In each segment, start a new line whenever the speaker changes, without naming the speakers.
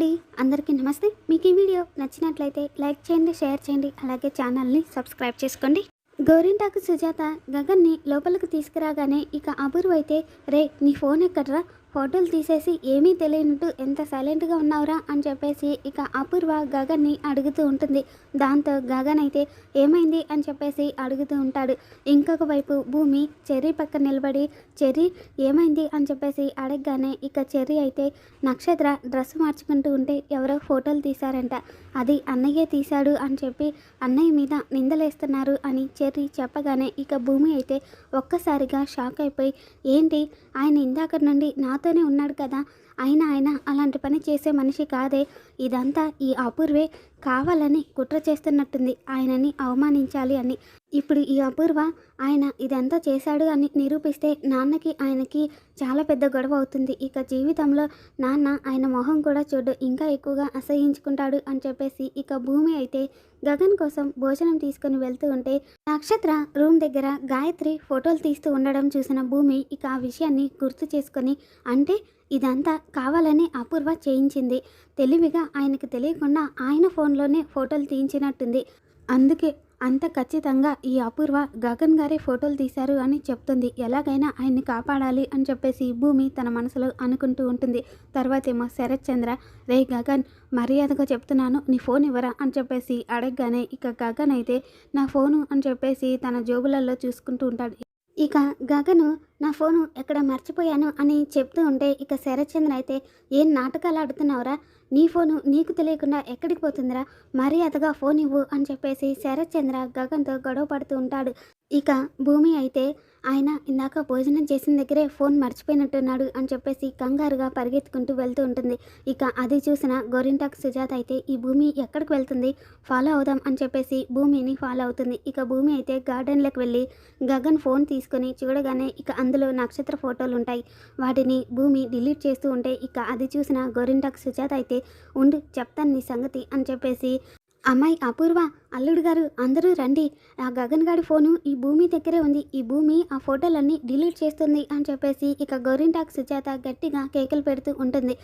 అండి. అందరికీ నమస్తే. మీకు ఈ వీడియో నచ్చినట్లయితే లైక్ చేయండి షేర్ చేయండి అలాగే ఛానల్ని సబ్స్క్రైబ్ చేసుకోండి. గోరింటాకు సుజాత గగన్ని లోపలికి తీసుకురాగానే ఇక అపూర్వ అయితే రే నీ ఫోన్ ఎక్కడరా? ఫోటోలు తీసేసి ఏమీ తెలియనట్టు ఎంత సైలెంట్గా ఉన్నావురా అని చెప్పేసి ఇక అపూర్వ గగన్ని అడుగుతూ ఉంటుంది. దాంతో గగన్ అయితే ఏమైంది అని చెప్పేసి అడుగుతూ ఉంటాడు. ఇంకొక వైపు భూమి చెర్రీ పక్కన నిలబడి చెర్రీ ఏమైంది? అని చెప్పేసి అడగగానే ఇక చెర్రీ అయితే నక్షత్ర డ్రెస్ మార్చుకుంటూ ఉంటే ఎవరో ఫోటోలు తీశారంట. అది అన్నయ్య తీశాడు అని చెప్పి అన్నయ్య మీద నిందలేస్తున్నారు అని చెర్రీ చెప్పగానే ఇక భూమి అయితే ఒక్కసారిగా షాక్ అయిపోయి ఏంటి? ఆయన ఇందాక నుండి నా నాతోనే ఉన్నాడు కదా. అయినా ఆయన అలాంటి పని చేసే మనిషి కాదే. ఇదంతా ఈ అపూర్వే. కావాలని కుట్ర చేస్తున్నట్టుంది. ఆయనని అవమానించాలి అని. ఇప్పుడు ఈ అపూర్వ ఆయన ఇదంతా చేశాడు అని నిరూపిస్తే నాన్నకి ఆయనకి చాలా పెద్ద గొడవ అవుతుంది. ఇక జీవితంలో నాన్న ఆయన మొహం కూడా చూడు ఇంకా ఎక్కువగా అసహించుకుంటాడు అని చెప్పేసి ఇక భూమి అయితే గగన్ కోసం భోజనం తీసుకుని వెళ్తూ ఉంటే నక్షత్ర రూమ్ దగ్గర గాయత్రి ఫోటోలు తీస్తూ ఉండడం చూసిన భూమి ఇక ఆ విషయాన్ని గుర్తు చేసుకొని అంటే ఇదంతా కావాలని అపూర్వ చేయించింది. తెలివిగా ఆయనకు తెలియకుండా ఆయన ఫోన్లోనే ఫోటోలు తీయించినట్టుంది. అందుకే అంత ఖచ్చితంగా ఈ అపూర్వ గగన్ గారే ఫోటోలు తీశారు అని చెప్తుంది. ఎలాగైనా ఆయన్ని కాపాడాలి అని చెప్పేసి భూమి తన మనసులో అనుకుంటూ ఉంటుంది. తర్వాతేమో శరత్ చంద్ర రే గగన్ మర్యాదగా చెప్తున్నాను నీ ఫోన్ ఇవ్వరా? అని చెప్పేసి అడగగానే ఇక గగన్ అయితే నా ఫోను అని చెప్పేసి తన జోబులలో చూసుకుంటూ ఉంటాడు. ఇక గగను నా ఫోను ఎక్కడ మర్చిపోయాను అని చెప్తూ ఉంటే ఇక శరత్చంద్ర అయితే ఏం నాటకాలు ఆడుతున్నావురా? నీ ఫోను నీకు తెలియకుండా ఎక్కడికి పోతుందిరా? మర్యాదగా ఫోన్ ఇవ్వు అని చెప్పేసి శరత్చంద్ర గగన్తో గొడవ పడుతూ ఉంటాడు. ఇక భూమి అయితే ఆయన ఇందాక భోజనం చేసిన దగ్గరే ఫోన్ మర్చిపోయినట్టున్నాడు అని చెప్పేసి కంగారుగా పరిగెత్తుకుంటూ వెళ్తూ ఉంటుంది. ఇక అది చూసిన గోరింటాక్ సుజాత అయితే ఈ భూమి ఎక్కడికి వెళ్తుంది? ఫాలో అవుదాం అని చెప్పేసి భూమిని ఫాలో అవుతుంది. ఇక భూమి అయితే గార్డెన్లోకి వెళ్ళి గగన్ ఫోన్ తీసుకొని చూడగానే ఇక అందులో నక్షత్ర ఫోటోలు ఉంటాయి. వాటిని భూమి డిలీట్ చేస్తూ ఉంటే ఇక అది చూసిన గోరింటాక్ సుజాత అయితే ఉండు చెప్తాను నీ సంగతి అని చెప్పేసి అమ్మాయి అపూర్వ అల్లుడు గారు అందరూ రండి. ఆ గగన్ గారి ఫోను ఈ భూమి దగ్గరే ఉంది. ఈ భూమి ఆ ఫోటోలన్నీ డిలీట్ చేస్తుంది అని చెప్పేసి ఇక గోరింటాక్ సుజాత గట్టిగా కేకలు పెడుతూ ఉంటుంది.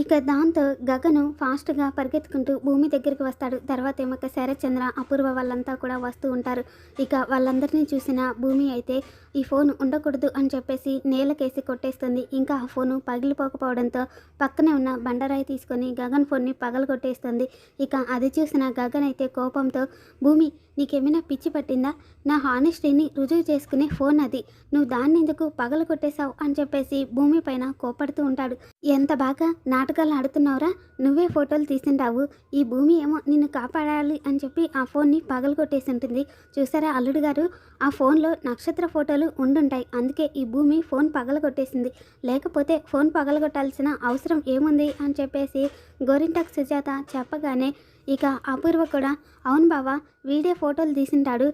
ఇక దాంతో గగను ఫాస్ట్గా పరిగెత్తుకుంటూ భూమి దగ్గరికి వస్తాడు. తర్వాత ఏమో శరచంద్ర అపూర్వ వాళ్ళంతా కూడా వస్తూ ఉంటారు. ఇక వాళ్ళందరినీ చూసిన భూమి అయితే ఈ ఫోన్ ఉండకూడదు అని చెప్పేసి నేలకేసి కొట్టేస్తుంది. ఇంకా ఆ ఫోను పగిలిపోకపోవడంతో పక్కనే ఉన్న బండరాయి తీసుకొని గగన్ ఫోన్ని పగలు కొట్టేస్తుంది ఇక అది చూసిన గగన్ అయితే కోపంతో భూమి నీకేమైనా పిచ్చి పట్టిందా? నా హానెస్టీని రుజువు చేసుకునే ఫోన్ అది. నువ్వు దాన్ని ఎందుకు పగలు కొట్టేశావు అని చెప్పేసి భూమి పైన కోపడుతూ ఉంటాడు. ఎంత బాగా నాటకాలు ఆడుతున్నావురా? నువ్వే ఫోటోలు తీసింటావు. ఈ భూమి ఏమో నిన్ను కాపాడాలి అని చెప్పి ఆ ఫోన్ని పగలు కొట్టేసి ఉంటుంది. చూసారా అల్లుడు గారు? ఆ ఫోన్లో నక్షత్ర ఫోటోలు ఉండుంటాయి. అందుకే ఈ భూమి ఫోన్ పగల కొట్టేసింది. లేకపోతే ఫోన్ పగలగొట్టాల్సిన అవసరం ఏముంది అని చెప్పేసి గోరింటాక్ సుజాత చెప్పగానే ఇక అపూర్వ కూడా అవును బావా వీడే ఫోటోలు తీసింటాడు.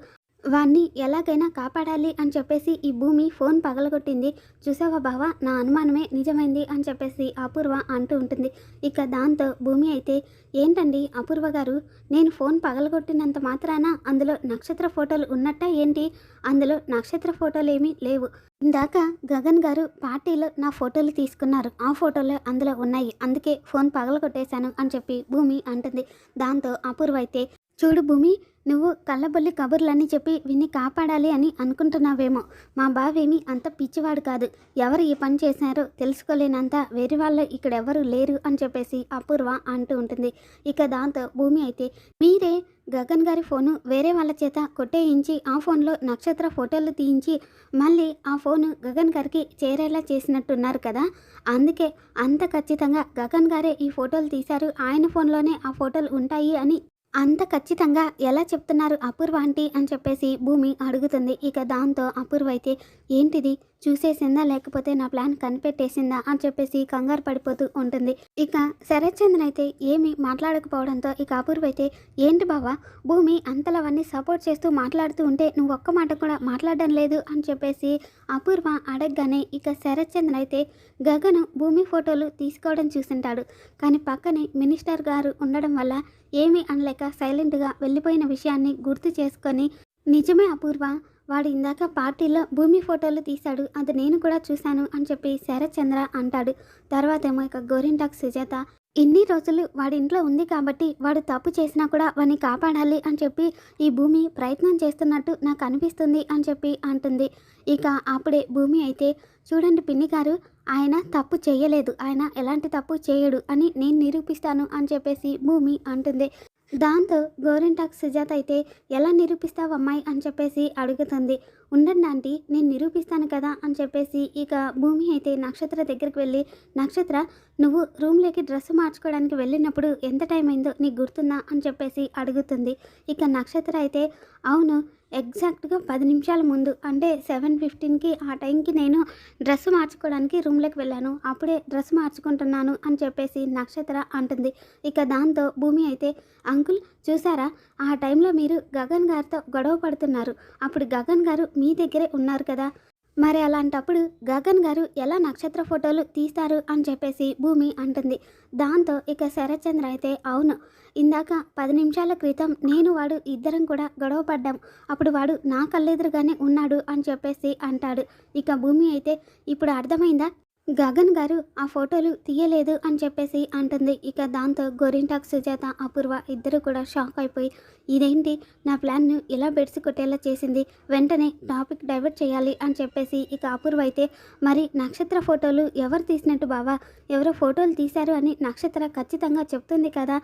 వాణ్ణి ఎలాగైనా కాపాడాలి అని చెప్పేసి ఈ భూమి ఫోన్ పగలగొట్టింది. చూసావా బావా? నా అనుమానమే నిజమైంది అని చెప్పేసి అపూర్వ అంటూ ఉంటుంది. ఇక దాంతో భూమి అయితే ఏంటండి అపూర్వ గారు? నేను ఫోన్ పగలగొట్టినంత మాత్రాన అందులో నక్షత్ర ఫోటోలు ఉన్నట్ట ఏంటి? అందులో నక్షత్ర ఫోటోలు ఏమీ లేవు. ఇందాక గగన్ గారు పార్టీలో నా ఫోటోలు తీసుకున్నారు. ఆ ఫోటోలు అందులో ఉన్నాయి. అందుకే ఫోన్ పగలగొట్టేశాను అని చెప్పి భూమి అంటుంది. దాంతో అపూర్వ అయితే చూడు భూమి నువ్వు కళ్ళబొల్లి కబుర్లని చెప్పి విన్ని కాపాడాలి అని అనుకుంటున్నావేమో. మా బావేమి అంత పిచ్చివాడు కాదు. ఎవరు ఈ పని చేశారో తెలుసుకోలేనంత వేరే వాళ్ళు ఇక్కడ ఎవరు లేరు అని చెప్పేసి అపూర్వ అంటూ ఉంటుంది. ఇక దాంతో భూమి అయితే మీరే గగన్ గారి ఫోను వేరే వాళ్ళ చేత కొట్టేయించి ఆ ఫోన్లో నక్షత్ర ఫోటోలు తీయించి మళ్ళీ ఆ ఫోను గగన్ గారికి చేరేలా చేసినట్టున్నారు కదా? అందుకే అంత ఖచ్చితంగా గగన్ గారే ఈ ఫోటోలు తీశారు. ఆయన ఫోన్లోనే ఆ ఫోటోలు ఉంటాయి అని అంత ఖచ్చితంగా ఎలా చెప్తున్నారు అపూర్వ ఆంటీ అని చెప్పేసి భూమి అడుగుతుంది. ఇక దాంతో అపూర్వ అయితే ఏంటిది? చూసేసిందా లేకపోతే నా ప్లాన్ కనిపెట్టేసిందా అని చెప్పేసి కంగారు పడిపోతూ ఉంటుంది. ఇక శరత్చంద్ర అయితే ఏమి మాట్లాడకపోవడంతో ఇక అపూర్వ అయితే ఏంటి బావా భూమి అంతలవన్నీ సపోర్ట్ చేస్తూ మాట్లాడుతూ ఉంటే నువ్వు ఒక్క మాట కూడా మాట్లాడడం లేదు అని చెప్పేసి అపూర్వ అడగగానే ఇక శరత్చంద్ర అయితే గగను భూమి ఫోటోలు తీసుకోవడం చూసింటాడు కానీ పక్కనే మినిస్టర్ గారు ఉండడం వల్ల ఏమీ అనలేక సైలెంట్గా వెళ్ళిపోయిన విషయాన్ని గుర్తు చేసుకొని నిజమే అపూర్వ వాడు ఇందాక పార్టీలో భూమి ఫోటోలు తీశాడు అది నేను కూడా చూశాను అని చెప్పి శరచంద్ర అంటాడు. తర్వాత ఏమో ఇక గోరింటాక్ సుజాత ఇన్ని రోజులు వాడి ఇంట్లో ఉంది కాబట్టి వాడు తప్పు చేసినా కూడా వాడిని కాపాడాలి అని చెప్పి ఈ భూమి ప్రయత్నం చేస్తున్నట్టు నాకు అనిపిస్తుంది అని చెప్పి అంటుంది. ఇక అప్పుడే భూమి అయితే చూడండి పిన్ని గారు ఆయన తప్పు చేయలేదు ఆయన ఎలాంటి తప్పు చేయడు అని నేను నిరూపిస్తాను అని చెప్పేసి భూమి అంటుంది. దాంతో గోరింటాక్ సుజాత అయితే ఎలా నిరూపిస్తావు అమ్మాయి? అని చెప్పేసి అడుగుతుంది. ఉండండి ఆంటీ నేను నిరూపిస్తాను కదా? అని చెప్పేసి ఇక భూమి అయితే నక్షత్ర దగ్గరికి వెళ్ళి నక్షత్ర నువ్వు రూమ్లోకి డ్రెస్ మార్చుకోవడానికి వెళ్ళినప్పుడు ఎంత టైం అయిందో నీకు గుర్తుందా? అని చెప్పేసి అడుగుతుంది. ఇక నక్షత్ర అయితే అవును ఎగ్జాక్ట్గా పది నిమిషాల ముందు అంటే సెవెన్ ఫిఫ్టీన్కి ఆ టైంకి నేను డ్రెస్ మార్చుకోవడానికి రూమ్లోకి వెళ్ళాను. అప్పుడే డ్రెస్ మార్చుకుంటున్నాను అని చెప్పేసి నక్షత్ర అంటుంది. ఇక దాంతో భూమి అయితే అంకుల్ చూసారా? ఆ టైంలో మీరు గగన్ గారితో గొడవ పడుతున్నారు. అప్పుడు గగన్ గారు మీ దగ్గరే ఉన్నారు కదా? మరి అలాంటప్పుడు గగన్ గారు ఎలా నక్షత్ర ఫోటోలు తీస్తారు అని చెప్పేసి భూమి అంటుంది. దాంతో ఇక శరత్చంద్ర అయితే అవును. ఇందాక పది నిమిషాల క్రితం నేను వాడు ఇద్దరం కూడా గొడవ పడ్డాం. అప్పుడు వాడు నా కళ్ళెదురుగానే ఉన్నాడు అని చెప్పేసి అంటాడు. ఇక భూమి అయితే ఇప్పుడు అర్థమైందా? గగన్ గారు ఆ ఫోటోలు తీయలేదు అని చెప్పేసి అంటుంది. ఇక దాంతో గోరింటాక్ సుజాత అపూర్వ ఇద్దరు కూడా షాక్ అయిపోయి ఇదేంటి? నా ప్లాన్ను ఇలా బెడ్స్ కొట్టేలా చేసింది. వెంటనే టాపిక్ డైవర్ట్ చేయాలి అని చెప్పేసి ఇక అపూర్వ అయితే మరి నక్షత్ర ఫోటోలు ఎవరు తీసినట్టు బావా? ఎవరో ఫోటోలు తీశారు అని నక్షత్ర ఖచ్చితంగా చెప్తుంది కదా.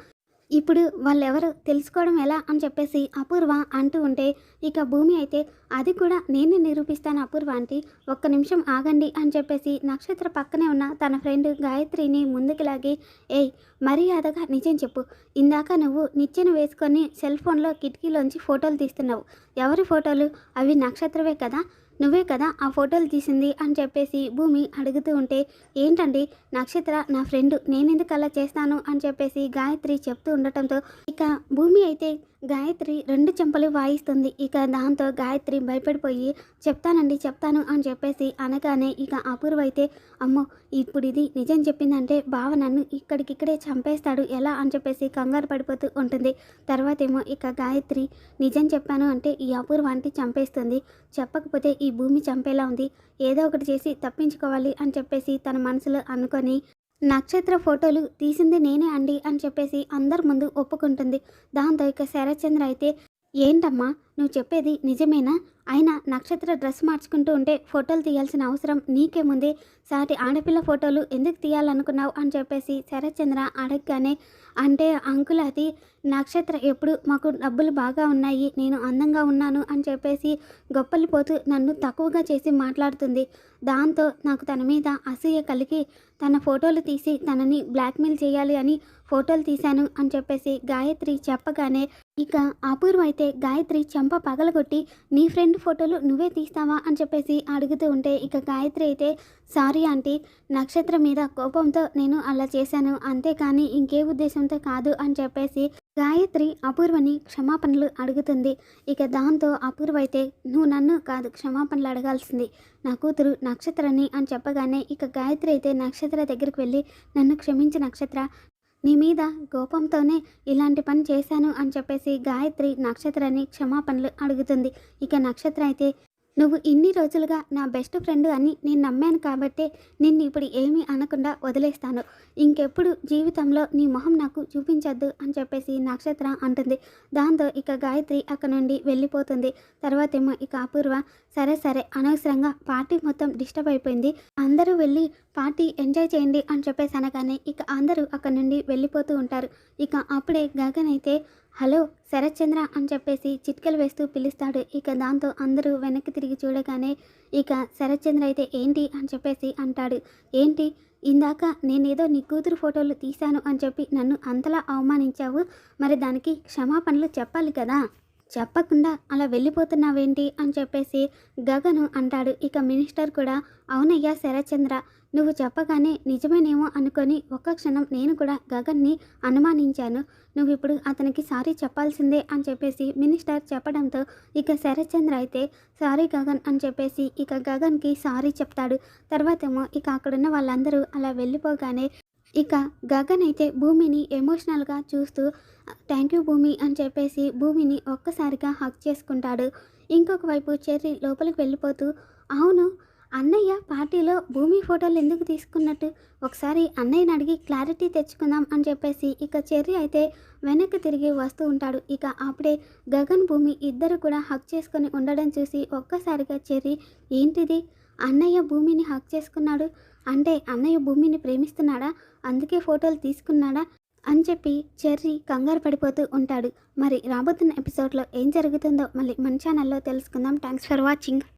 ఇప్పుడు వాళ్ళెవరు తెలుసుకోవడం ఎలా అని చెప్పేసి అపూర్వ అంటూ ఉంటే ఇక భూమి అయితే అది కూడా నేనే నిరూపిస్తాను అపూర్వ అంటే ఒక్క నిమిషం ఆగండి అని చెప్పేసి నక్షత్ర పక్కనే ఉన్న తన ఫ్రెండ్ గాయత్రిని ముందుకు లాగి ఏయ్ మర్యాదగా నిజం చెప్పు. ఇందాక నువ్వు నిచ్చెన వేసుకొని సెల్ ఫోన్లో కిటికీలోంచి ఫోటోలు తీస్తున్నావు. ఎవరి ఫోటోలు? అవి నక్షత్రవే కదా. నువ్వే కదా ఆ ఫోటోలు తీసింది అని చెప్పేసి భూమి అడుగుతూ ఉంటే ఏంటండి నక్షత్ర నా ఫ్రెండ్ నేనెందుకు అలా చేస్తాను అని చెప్పేసి గాయత్రి చెప్తూ ఉండటంతో ఇక భూమి అయితే గాయత్రి రెండు చెంపలు వాయిస్తుంది. ఇక దాంతో గాయత్రి భయపడిపోయి చెప్తానండి చెప్తాను అని చెప్పేసి అనగానే ఇక అపూర్వ అయితే అమ్మో ఇప్పుడు ఇది నిజం చెప్పిందంటే బావ నన్ను ఇక్కడికిక్కడే చంపేస్తాడు. ఎలా? అని చెప్పేసి కంగారు పడిపోతూ ఉంటుంది. తర్వాత ఏమో ఇక గాయత్రి నిజం చెప్పాను అంటే ఈ అపూర్వ అంటే చంపేస్తుంది. చెప్పకపోతే ఈ భూమి చంపేలా ఉంది. ఏదో ఒకటి చేసి తప్పించుకోవాలి అని చెప్పేసి తన మనసులో అనుకొని నక్షత్ర ఫోటోలు తీసింది నేనే అండి అని చెప్పేసి అందరి ముందు ఒప్పుకుంటుంది. దాంతో ఇక శరత్చంద్ర అయితే ఏంటమ్మా నువ్వు చెప్పేది నిజమేనా? అయినా నక్షత్ర డ్రెస్ మార్చుకుంటూ ఉంటే ఫోటోలు తీయాల్సిన అవసరం నీకేముంది సాటి ఆడపిల్ల ఫోటోలు ఎందుకు తీయాలనుకున్నావు అని చెప్పేసి శరత్చంద్ర అడగగానే అంటే అంకుల్ అది నక్షత్ర ఎప్పుడు మాకు డబ్బులు బాగా ఉన్నాయి నేను అందంగా ఉన్నాను అని చెప్పేసి గొప్పలు పోతూ నన్ను తక్కువగా చేసి మాట్లాడుతుంది. దాంతో నాకు తన మీద అసూయ కలిగి తన ఫోటోలు తీసి తనని బ్లాక్మెయిల్ చేయాలి అని ఫోటోలు తీశాను అని చెప్పేసి గాయత్రి చెప్పగానే ఇక అపూర్వ అయితే గాయత్రి చెంప పగలగొట్టి నీ ఫ్రెండ్ ఫోటోలు నువ్వే తీస్తావా? అని చెప్పేసి అడుగుతూ ఉంటే ఇక గాయత్రి అయితే సారీ ఆంటీ నక్షత్రం మీద కోపంతో నేను అలా చేశాను అంతేకాని ఇంకే ఉద్దేశంతో కాదు అని చెప్పేసి గాయత్రి అపూర్వని క్షమాపణలు అడుగుతుంది. ఇక దాంతో అపూర్వ అయితే నువ్వు నన్ను కాదు క్షమాపణలు అడగాల్సింది నా కూతురు నక్షత్రని అని చెప్పగానే ఇక గాయత్రి అయితే నక్షత్ర దగ్గరికి వెళ్ళి నన్ను క్షమించి నక్షత్ర నీ మీద కోపంతోనే ఇలాంటి పని చేశాను అని చెప్పేసి గాయత్రి నక్షత్రాన్ని క్షమాపణలు అడుగుతుంది. ఇక నక్షత్ర అయితే నువ్వు ఇన్ని రోజులుగా నా బెస్ట్ ఫ్రెండ్ అని నేను నమ్మాను కాబట్టే నిన్ను ఇప్పుడు ఏమీ అనకుండా వదిలేస్తాను. ఇంకెప్పుడు జీవితంలో నీ మొహం నాకు చూపించొద్దు అని చెప్పేసి నక్షత్ర అంటుంది. దాంతో ఇక గాయత్రి అక్కడ నుండి వెళ్ళిపోతుంది. తర్వాత ఏమో ఇక అపూర్వ సరే సరే అనవసరంగా పార్టీ మొత్తం డిస్టర్బ్ అయిపోయింది. అందరూ వెళ్ళి పార్టీ ఎంజాయ్ చేయండి అని చెప్పేసి అనగానే ఇక అందరూ అక్కడ నుండి వెళ్ళిపోతూ ఉంటారు. ఇక అప్పుడే గగన్ అయితే హలో శరత్చంద్ర అని చెప్పేసి చిట్కలు వేస్తూ పిలుస్తాడు. ఇక దాంతో అందరూ వెనక్కి తిరిగి చూడగానే ఇక శరత్చంద్ర అయితే ఏంటి అని చెప్పేసి అంటాడు. ఏంటి? ఇందాక నేనేదో నీ కూతురు ఫోటోలు తీశాను అని చెప్పి నన్ను అంతలా అవమానించావు. మరి దానికి క్షమాపణలు చెప్పాలి కదా? చెప్పకుండా అలా వెళ్ళిపోతున్నావేంటి అని చెప్పేసి గగను అంటాడు. ఇక మినిస్టర్ కూడా అవునయ్యా శరత్చంద్ర నువ్వు చెప్పగానే నిజమేనేమో అనుకొని ఒక్క క్షణం నేను కూడా గగన్ని అనుమానించాను. నువ్వు ఇప్పుడు అతనికి సారీ చెప్పాల్సిందే అని చెప్పేసి మినిస్టర్ చెప్పడంతో ఇక శరత్చంద్ర అయితే సారీ గగన్ అని చెప్పేసి ఇక గగన్కి సారీ చెప్తాడు. తర్వాతేమో ఇక అక్కడున్న వాళ్ళందరూ అలా వెళ్ళిపోగానే ఇక గగన్ అయితే భూమిని ఎమోషనల్గా చూస్తూ థ్యాంక్ యూ భూమి అని చెప్పేసి భూమిని ఒక్కసారిగా హక్ చేసుకుంటాడు. ఇంకొక వైపు చెర్రీ లోపలికి వెళ్ళిపోతూ అవును అన్నయ్య పార్టీలో భూమి ఫోటోలు ఎందుకు తీసుకున్నట్టు? ఒకసారి అన్నయ్యని అడిగి క్లారిటీ తెచ్చుకుందాం అని చెప్పేసి ఇక చెర్రి అయితే వెనక్కి తిరిగి వస్తూ ఉంటాడు. ఇక అప్పుడే గగన్ భూమి ఇద్దరు కూడా హక్ చేసుకొని ఉండడం చూసి ఒక్కసారిగా చెర్రి ఏంటిది? అన్నయ్య భూమిని హక్ చేసుకున్నాడు. అంటే అన్నయ్య భూమిని ప్రేమిస్తున్నాడా? అందుకే ఫోటోలు తీసుకున్నాడా? అని చెప్పి చెర్రీ కంగారు పడిపోతూ ఉంటాడు. మరి రాబోతున్న ఎపిసోడ్లో ఏం జరుగుతుందో మళ్ళీ మన ఛానల్లో తెలుసుకుందాం. Thanks for watching.